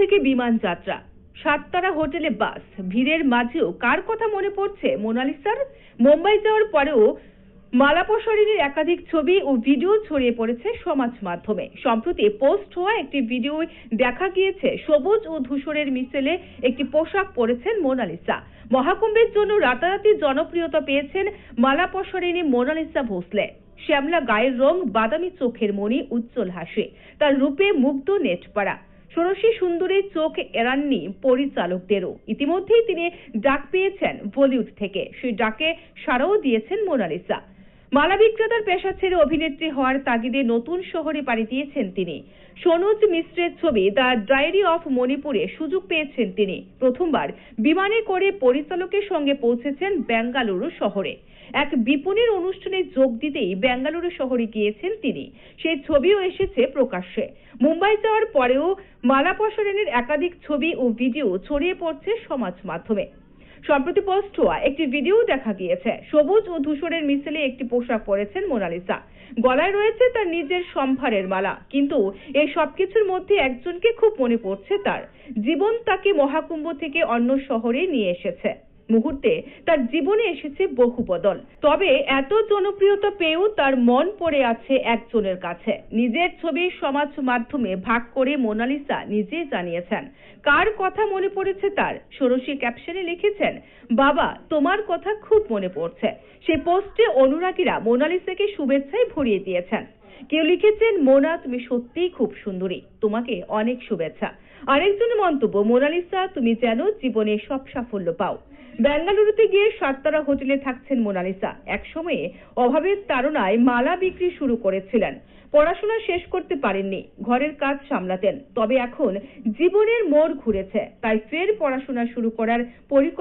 থেকে বিমান যাত্রা। সাততারা হোটেলে বাস। ভিড়ের মাঝেও কার কথা মনে পড়ছে মোনালিসার? মুম্বাই যাওয়ার পরেও মালাপসরিনীর একাধিক ছবি ও ভিডিও ছড়িয়ে পড়েছে সমাজ মাধ্যমে। সম্প্রতি পোস্ট হওয়া একটি ভিডিও দেখা গিয়েছে, সবুজ ও ধূসরের মিশেলে একটি পোশাক পরেছেন মোনালিসা। মহাকুম্ভের জন্য রাতারাতি জনপ্রিয়তা পেয়েছেন মালাপসরিনী মোনালিসা ভোসলে। শ্যামলা গায়ের রং বাদামি চোখের মণি উজ্জ্বল হাসি। তার রূপে মুগ্ধ নেটপাড়া। ষোড়শী সুন্দরী চোখ এড়াননি পরিচালকদেরও। ইতিমধ্যেই তিনি ডাক পেয়েছেন বলিউড থেকে। সেই ডাকে সাড়াও দিয়েছেন মোনালিসা। মালা বিক্রেতার পেশা ছেড়ে অভিনেত্রী হওয়ার তাগিদে নতুন শহরে পাড়ি দিয়েছেন তিনি। সনোজ মিশ্রের ছবি দ্য ডায়েরি অফ মণিপুরে সুযোগ পেয়েছেন তিনি। প্রথমবার বিমানে করে পরিচালকের সঙ্গে পৌঁছেছেন বেঙ্গালুরু শহরে। এক বিপণীর অনুষ্ঠানে যোগ দিতেই বেঙ্গালুরু শহরে গিয়েছেন তিনি। সেই ছবিও এসেছে প্রকাশ্যে। মুম্বাই যাওয়ার পরেও মালা পসরেনের একাধিক ছবি ও ভিডিও ছড়িয়ে পড়ছে সমাজ মাধ্যমে। সম্প্রতি পোস্ট হওয়া একটি ভিডিও দেখা গিয়েছে। সবুজ ও ধূসরের মিশেলে একটি পোশাক পরেছেন মোনালিসা। গলায় রয়েছে তার নিজের সম্ভারের মালা, কিন্তু এই সবকিছুর মধ্যে একজনকে খুব মনে পড়ছে তার। জীবন তাকে মহাকুম্ভ থেকে অন্য শহরে নিয়ে এসেছে। মুহূর্তে তার জীবনে এসেছে বহু বদল। তবে এত জনপ্রিয়তা পেয়েও তার মন পড়ে আছে একজনের কাছে। নিজের ছবি সমাজ মাধ্যমে ভাগ করে মোনালিসা নিজেই জানিয়েছেন। কার কথা মনে পড়েছে তার? ষোড়শী ক্যাপশনে লিখেছেন, বাবা, তোমার কথা খুব মনে পড়ছে। সেই পোস্টে অনুরাগীরা মোনালিসাকে শুভেচ্ছায় ভরিয়ে দিয়েছেন। কেউ লিখেছেন, মোনা, তুমি সত্যিই খুব সুন্দরী। তোমাকে অনেক শুভেচ্ছা। আরেকজনের মন্তব্য, মোনালিসা, তুমি যেন জীবনে সব সাফল্য পাও। বেঙ্গালুরুতে গিয়ে সাততারা হোটেলে থাকছেন মোনালিসা। একসময়ে অভাবের তাড়নায় মালা বিক্রি শুরু করেছিলেন। পড়াশোনা শেষ করতে পারেননি, ঘরের কাজ সামলাতেন। তবে এখন জীবনের মোড় ঘুরেছে, তাই ফের পড়াশোনা শুরু করার পরিকল্পনা